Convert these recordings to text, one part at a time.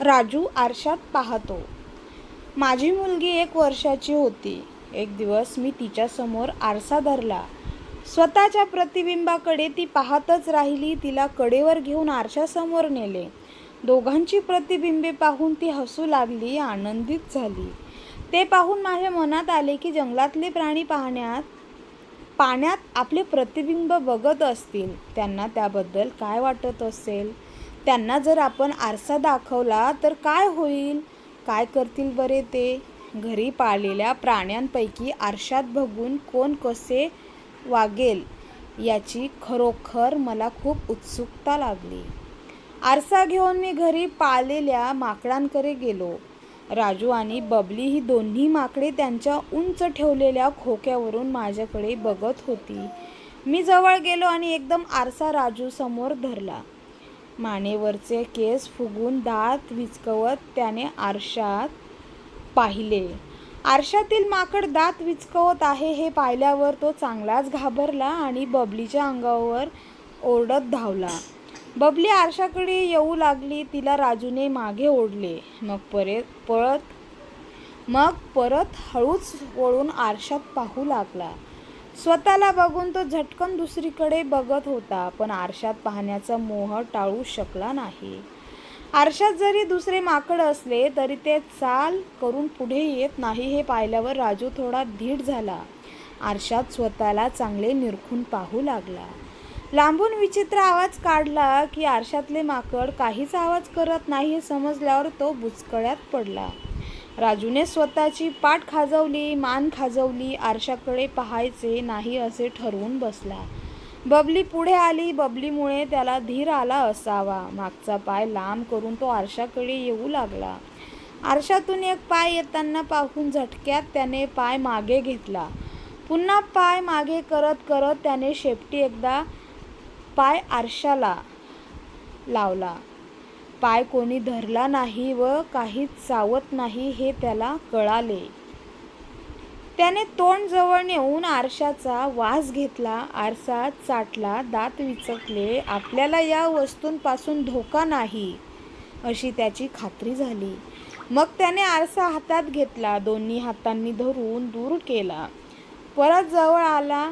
राजू आरशात पाहतो. माझी मुलगी एक वर्षाची होती. एक दिवस मी तिच्यासमोर आरसा धरला. स्वतःच्या प्रतिबिंबाकडे ती पाहतच राहिली. तिला कडेवर घेऊन आरशासमोर नेले. दोघांची प्रतिबिंबे पाहून ती हसू लागली आनंदित झाली. ते पाहून माझ्या मनात आले की जंगलातले प्राणी पाहण्यात पाण्यात आपले प्रतिबिंब बघत असतील. त्यांना त्याबद्दल काय वाटत असेल? त्यांना जर आपण आरसा दाखवला तर काय होईल? काय करतील बरे ते? घरी पाळलेल्या प्राण्यांपैकी आरशात बघून कोण कसे वागेल याची खरोखर मला खूप उत्सुकता लागली. आरसा घेऊन मी घरी पाळलेल्या माकडांकडे गेलो. राजू आणि बबली ही दोन्ही माकडे त्यांच्या उंच ठेवलेल्या खोक्यावरून माझ्याकडे बघत होती. मी जवळ गेलो आणि एकदम आरसा राजू समोर धरला. मानेवरचे केस फुगून दात विचकवत त्याने आरशात पाहिले. आरशातील माकड दात विचकवत आहे हे पाहिल्यावर तो चांगलाच घाबरला आणि बबलीच्या अंगावर ओरडत धावला. बबली आरशाकडे येऊ लागली तिला राजूने मागे ओढले. मग परत पळत मग परत हळूच वळून आरशात पाहू लागला. स्वतःला बघून तो झटकन दुसरीकडे बघत होता पण आरशात पाहण्याचा मोह टाळू शकला नाही. आरशात जरी दुसरे माकड असले तरी ते चाल करून पुढे येत नाही हे पाहिल्यावर राजू थोडा धीट झाला. आरशात स्वतःला चांगले निरखून पाहू लागला. लांबून विचित्र आवाज काढला की आरशातले माकड काहीच आवाज करत नाही हे समजल्यावर तो बुचकळ्यात पडला. राजूने स्वतःची पाठ खाजवली मान खाजवली आरशाकडे पाहायचे नाही असे ठरवून बसला. बबली पुढे आली बबलीमुळे त्याला धीर आला असावा. मागचा पाय लांब करून तो आरशाकडे येऊ लागला. आरशातून एक पाय येताना पाहून झटक्यात त्याने पाय मागे घेतला. पुन्हा पाय मागे करत करत त्याने शेपटी एकदा पाय आरशाला लावला. पाय कोणी धरला नाही व काहीच चावत नाही हे त्याला कळाले. त्याने तोंड जवळ नेऊन आरशाचा वास घेतला. आरसा चाटला दात विचकले. आपल्याला या वस्तूंपासून धोका नाही अशी त्याची खात्री झाली. मग त्याने आरसा हातात घेतला दोन्ही हातांनी धरून दूर केला. परत जवळ आला.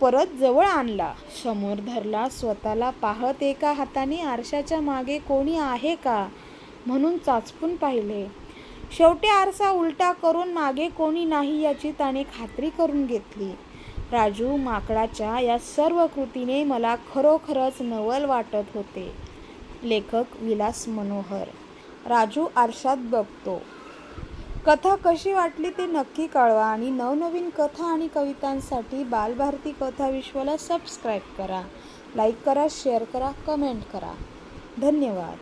परत जवळ आणला. समोर धरला स्वतःला पाहत एका हाताने आरशाच्या मागे कोणी आहे का? म्हणून चाचपून पाहिले. शेवटी आरसा उलटा करून मागे कोणी नाही याची त्याने खात्री करून घेतली. राजू माकडाच्या या सर्व कृतीने मला खरोखरच नवल वाटत होते. लेखक विलास मनोहर. राजू आरशात बघतो. कथा कशी वाटली ते नक्की कळवा आणि नवनवीन कथा आणि कवितांसाठी बालभारती कथा विश्वाला सबस्क्राईब करा. लाईक करा शेअर करा कमेंट करा. धन्यवाद.